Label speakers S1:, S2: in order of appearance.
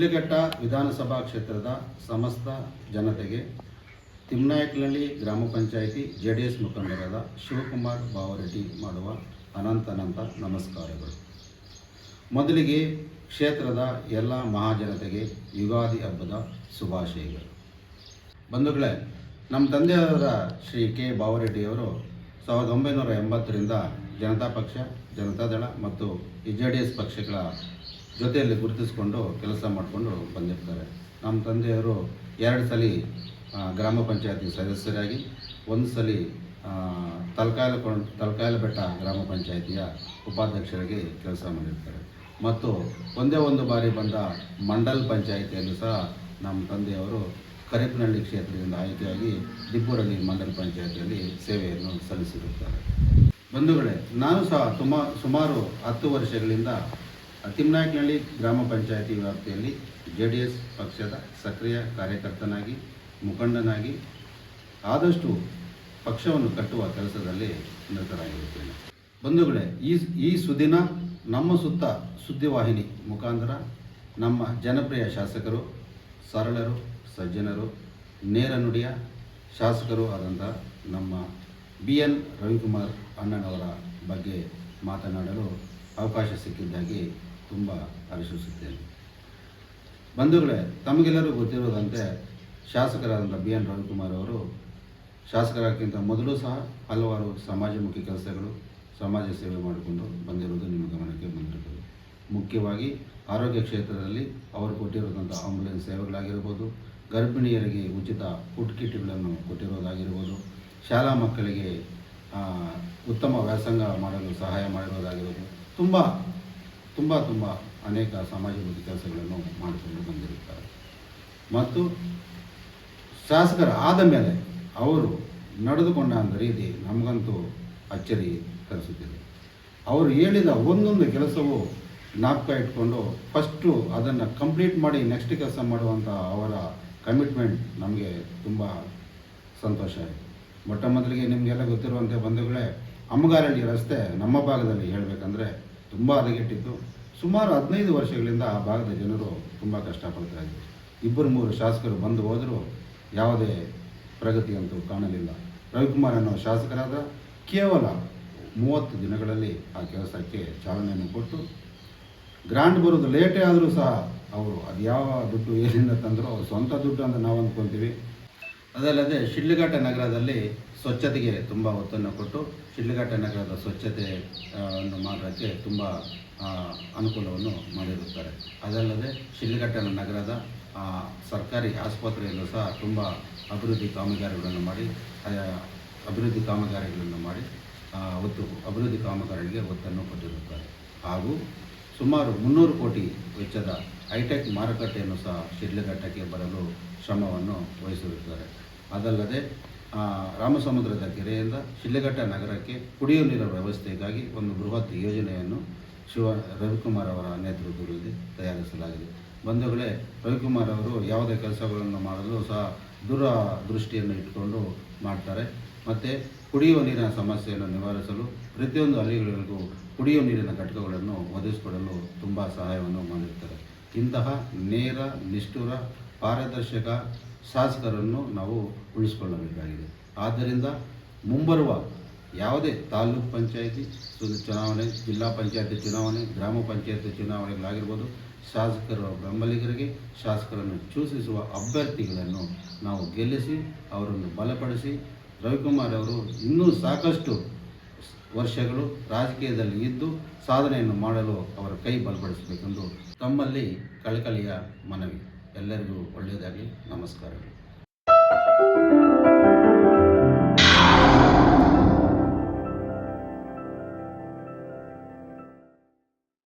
S1: ಶಿಡ್ಲಘಟ್ಟ ವಿಧಾನಸಭಾ ಕ್ಷೇತ್ರದ ಸಮಸ್ತ ಜನತೆಗೆ ತಿಮ್ನಾಯಕ್ನಳ್ಳಿ ಗ್ರಾಮ ಪಂಚಾಯಿತಿ ಜೆ ಡಿ ಎಸ್ ಮುಖಂಡರಾದ ಶಿವಕುಮಾರ್ ಬಾವರೆಡ್ಡಿ ಮಾಡುವ ಅನಂತ ಅನಂತ ನಮಸ್ಕಾರಗಳು. ಮೊದಲಿಗೆ ಕ್ಷೇತ್ರದ ಎಲ್ಲ ಮಹಾಜನತೆಗೆ ಯುಗಾದಿ ಹಬ್ಬದ ಶುಭಾಶಯಗಳು. ಬಂಧುಗಳೇ, ನಮ್ಮ ತಂದೆಯವರ ಶ್ರೀ ಕೆ ಬಾವರೆಡ್ಡಿಯವರು ಸಾವಿರದ ಒಂಬೈನೂರ ಎಂಬತ್ತರಿಂದ ಜನತಾ ಪಕ್ಷ ಜನತಾದಳ ಮತ್ತು ಜೆ ಡಿ ಎಸ್ ಪಕ್ಷಗಳ ಜೊತೆಯಲ್ಲಿ ಗುರುತಿಸಿಕೊಂಡು ಕೆಲಸ ಮಾಡಿಕೊಂಡು ಬಂದಿರ್ತಾರೆ. ನಮ್ಮ ತಂದೆಯವರು ಎರಡು ಸಲ ಗ್ರಾಮ ಪಂಚಾಯತಿ ಸದಸ್ಯರಾಗಿ, ಒಂದು ಸಲ ತಲಕಾಯಲ ಕೊಂಡ್ ಬೆಟ್ಟ ಗ್ರಾಮ ಪಂಚಾಯತಿಯ ಉಪಾಧ್ಯಕ್ಷರಾಗಿ ಕೆಲಸ ಮಾಡಿರ್ತಾರೆ. ಮತ್ತು ಒಂದೇ ಒಂದು ಬಾರಿ ಬಂದ ಮಂಡಲ್ ಪಂಚಾಯಿತಿಯಲ್ಲೂ ಸಹ ನಮ್ಮ ತಂದೆಯವರು ಕರಿಪನಹಳ್ಳಿ ಕ್ಷೇತ್ರದಿಂದ ಆಯ್ಕೆಯಾಗಿ ದಿಬ್ಬೂರಲ್ಲಿ ಮಂಡಲ್ ಪಂಚಾಯತಿಯಲ್ಲಿ ಸೇವೆಯನ್ನು ಸಲ್ಲಿಸಿರುತ್ತಾರೆ. ಬಂಧುಗಳೇ, ನಾನು ಸಹ ಸುಮಾರು ಹತ್ತು ವರ್ಷಗಳಿಂದ ತಿಮ್ನಾಯಕ್ನಹಳ್ಳಿ ಗ್ರಾಮ ಪಂಚಾಯಿತಿ ವ್ಯಾಪ್ತಿಯಲ್ಲಿ ಜೆ ಡಿ ಎಸ್ ಪಕ್ಷದ ಸಕ್ರಿಯ ಕಾರ್ಯಕರ್ತನಾಗಿ, ಮುಖಂಡನಾಗಿ ಆದಷ್ಟು ಪಕ್ಷವನ್ನು ಕಟ್ಟುವ ಕೆಲಸದಲ್ಲಿ ನಿರತರಾಗಿರುತ್ತೇನೆ. ಬಂಧುಗಳೇ, ಈ ಈ ಸುದಿನ ನಮ್ಮ ಸುತ್ತ ಸುದ್ದಿವಾಹಿನಿ ಮುಖಾಂತರ ನಮ್ಮ ಜನಪ್ರಿಯ ಶಾಸಕರು, ಸರಳರು, ಸಜ್ಜನರು, ನೇರ ನುಡಿಯ ಶಾಸಕರು ಆದಂತಹ ನಮ್ಮ ಬಿ ಎನ್ ರವಿಕುಮಾರ್ ಅಣ್ಣನವರ ಬಗ್ಗೆ ಮಾತನಾಡಲು ಅವಕಾಶ ಸಿಕ್ಕಿದ್ದಾಗಿ ತುಂಬ ಹರ್ಷಿಸುತ್ತೇನೆ ಬಂಧುಗಳೇ ತಮಗೆಲ್ಲರೂ ಗೊತ್ತಿರುವುದಂತೆ ಶಾಸಕರಾದಂಥ ಬಿ ಎನ್ ರವಿಕುಮಾರ್ ಅವರು ಶಾಸಕರಾಗಿಂತ ಮೊದಲು ಸಹ ಹಲವಾರು ಸಮಾಜಮುಖಿ ಕೆಲಸಗಳು, ಸಮಾಜ ಸೇವೆ ಮಾಡಿಕೊಂಡು ಬಂದಿರುವುದು ನಿಮ್ಮ ಗಮನಕ್ಕೆ ಬಂದಿರುತ್ತದೆ. ಮುಖ್ಯವಾಗಿ ಆರೋಗ್ಯ ಕ್ಷೇತ್ರದಲ್ಲಿ ಅವರು ಕೊಟ್ಟಿರುವಂಥ ಆಂಬುಲೆನ್ಸ್ ಸೇವೆಗಳಾಗಿರ್ಬೋದು, ಗರ್ಭಿಣಿಯರಿಗೆ ಉಚಿತ ಫುಡ್ ಕಿಟ್ಗಳನ್ನು ಕೊಟ್ಟಿರೋದಾಗಿರ್ಬೋದು ಶಾಲಾ ಮಕ್ಕಳಿಗೆ ಉತ್ತಮ ವ್ಯಾಸಂಗ ಮಾಡಲು ಸಹಾಯ ಮಾಡಿರೋದಾಗಿರ್ಬೋದು ತುಂಬ ತುಂಬ ತುಂಬ ಅನೇಕ ಸಮಾಜಮುಖಿ ಕೆಲಸಗಳನ್ನು ಮಾಡಿಕೊಂಡು ಬಂದಿರುತ್ತಾರೆ. ಮತ್ತು ಶಾಸಕರ ಆದ ಮೇಲೆ ಅವರು ನಡೆದುಕೊಂಡ ರೀತಿ ನಮಗಂತೂ ಅಚ್ಚರಿ ತರಿಸುತ್ತಿದೆ. ಅವರು ಹೇಳಿದ ಒಂದೊಂದು ಕೆಲಸವು ಜ್ಞಾಪಕ ಇಟ್ಕೊಂಡು ಫಸ್ಟು ಅದನ್ನು ಕಂಪ್ಲೀಟ್ ಮಾಡಿ ನೆಕ್ಸ್ಟ್ ಕೆಲಸ ಮಾಡುವಂಥ ಅವರ ಕಮಿಟ್ಮೆಂಟ್ ನಮಗೆ ತುಂಬ ಸಂತೋಷ ಆಯಿತು. ಮೊಟ್ಟ ಮೊದಲಿಗೆ ನಿಮಗೆಲ್ಲ ಗೊತ್ತಿರುವಂತೆ ಬಂಧುಗಳೇ ಅಮ್ಮಗಾರಳ್ಳಿ ರಸ್ತೆ ನಮ್ಮ ಭಾಗದಲ್ಲಿ ಹೇಳಬೇಕಂದ್ರೆ ತುಂಬ ಹದಗೆಟ್ಟಿತ್ತು ಸುಮಾರು ಹದಿನೈದು ವರ್ಷಗಳಿಂದ ಆ ಭಾಗದ ಜನರು ತುಂಬ ಕಷ್ಟಪಡ್ತಾ ಇದ್ದರು ಇಬ್ಬರು ಮೂರು ಶಾಸಕರು ಬಂದು ಹೋದರೂ, ಯಾವುದೇ ಪ್ರಗತಿ ಅಂತೂ ಕಾಣಲಿಲ್ಲ. ರವಿಕುಮಾರ್ ಅನ್ನೋ ಶಾಸಕರಾದ ಕೇವಲ ಮೂವತ್ತು ದಿನಗಳಲ್ಲಿ ಆ ಕೆಲಸಕ್ಕೆ ಚಾಲನೆಯನ್ನು ಕೊಟ್ಟು ಗ್ರಾಂಡ್ ಬರೋದು ಲೇಟೇ ಆದರೂ ಸಹ ಅವರು ಅದು ಯಾವ ದುಡ್ಡು ಏನಿಂದ ತಂದರೂ ಅವ್ರು ಸ್ವಂತ ದುಡ್ಡು ಅಂತ ನಾವು ಅಂದ್ಕೊತೀವಿ ಅದಲ್ಲದೆ ಶಿಡ್ಲಘಟ್ಟ ನಗರದಲ್ಲಿ ಸ್ವಚ್ಛತೆಗೆ ತುಂಬ ಒತ್ತನ್ನು ಕೊಟ್ಟು ಶಿಡ್ಲಘಟ್ಟ ನಗರದ ಸ್ವಚ್ಛತೆ ಅನ್ನು ಮಾಡೋಕ್ಕೆ ತುಂಬ ಅನುಕೂಲವನ್ನು ಮಾಡಿರುತ್ತಾರೆ. ಅದಲ್ಲದೆ ಶಿಡ್ಲಘಟ್ಟ ನಗರದ ಸರ್ಕಾರಿ ಆಸ್ಪತ್ರೆಯಲ್ಲೂ ಸಹ ತುಂಬ ಅಭಿವೃದ್ಧಿ ಕಾಮಗಾರಿಗಳನ್ನು ಮಾಡಿ ಅಭಿವೃದ್ಧಿ ಕಾಮಗಾರಿಗಳನ್ನು ಮಾಡಿ ಒತ್ತು, ಅಭಿವೃದ್ಧಿ ಕಾಮಗಾರಿಗಳಿಗೆ ಒತ್ತನ್ನು ಕೊಟ್ಟಿರುತ್ತಾರೆ. ಹಾಗೂ ಸುಮಾರು ಮುನ್ನೂರು ಕೋಟಿ ವೆಚ್ಚದ ಹೈಟೆಕ್ ಮಾರುಕಟ್ಟೆಯನ್ನು ಸಹ ಶಿಡ್ಲಘಟ್ಟಕ್ಕೆ ಬರಲು ಶ್ರಮವನ್ನು ವಹಿಸಿರುತ್ತಾರೆ ಅದಲ್ಲದೆ ರಾಮಸಮುದ್ರದ ಕೆರೆಯಿಂದ ಶಿಡ್ಲಘಟ್ಟ ನಗರಕ್ಕೆ ಕುಡಿಯುವ ನೀರಿನ ವ್ಯವಸ್ಥೆಗಾಗಿ ಒಂದು ಬೃಹತ್ ಯೋಜನೆಯನ್ನು ಶಿವ, ರವಿಕುಮಾರ್ ಅವರ ನೇತೃತ್ವದಲ್ಲಿ ತಯಾರಿಸಲಾಗಿದೆ. ಬಂಧುಗಳೇ, ರವಿಕುಮಾರ್ ಅವರು ಯಾವುದೇ ಕೆಲಸಗಳನ್ನು ಮಾಡಲು ಸಹ ದೂರ ದೃಷ್ಟಿಯನ್ನು ಇಟ್ಟುಕೊಂಡು ಮಾಡ್ತಾರೆ. ಮತ್ತು ಕುಡಿಯುವ ನೀರಿನ ಸಮಸ್ಯೆಯನ್ನು ನಿವಾರಿಸಲು ಪ್ರತಿಯೊಂದು ಹಳ್ಳಿಗಳಿಗೂ ಕುಡಿಯುವ ನೀರಿನ ಘಟಕಗಳನ್ನು ಒದಗಿಸಿಕೊಡಲು ತುಂಬ ಸಹಾಯವನ್ನು ಮಾಡಿರ್ತಾರೆ. ಇಂತಹ ನೇರ, ನಿಷ್ಠುರ, ಪಾರದರ್ಶಕ ಶಾಸಕರನ್ನು ನಾವು ಉಳಿಸಿಕೊಳ್ಳಬೇಕಾಗಿದೆ. ಆದ್ದರಿಂದ ಮುಂಬರುವ ಯಾವುದೇ ತಾಲೂಕು ಪಂಚಾಯಿತಿ ಚುನಾವಣೆ, ಜಿಲ್ಲಾ ಪಂಚಾಯತಿ ಚುನಾವಣೆ, ಗ್ರಾಮ ಪಂಚಾಯತಿ ಚುನಾವಣೆಗಳಾಗಿರ್ಬೋದು, ಶಾಸಕರ ಬೆಂಬಲಿಗರಿಗೆ, ಶಾಸಕರನ್ನು ಚೂಸಿಸುವ ಅಭ್ಯರ್ಥಿಗಳನ್ನು ನಾವು ಗೆಲ್ಲಿಸಿ, ಅವರನ್ನು ಬಲಪಡಿಸಿ, ರವಿಕುಮಾರ್ ಅವರು ಇನ್ನೂ ಸಾಕಷ್ಟು ವರ್ಷಗಳು ರಾಜಕೀಯದಲ್ಲಿ ಇದ್ದು ಸಾಧನೆಯನ್ನು ಮಾಡಲು ಅವರ ಕೈ ಬಲಪಡಿಸಬೇಕೆಂದು ತಮ್ಮಲ್ಲಿ ಕಳಕಳಿಯ ಮನವಿ. ಎಲ್ಲರಿಗೂ ಒಳ್ಳೆಯದಾಗಲಿ. ನಮಸ್ಕಾರಗಳು.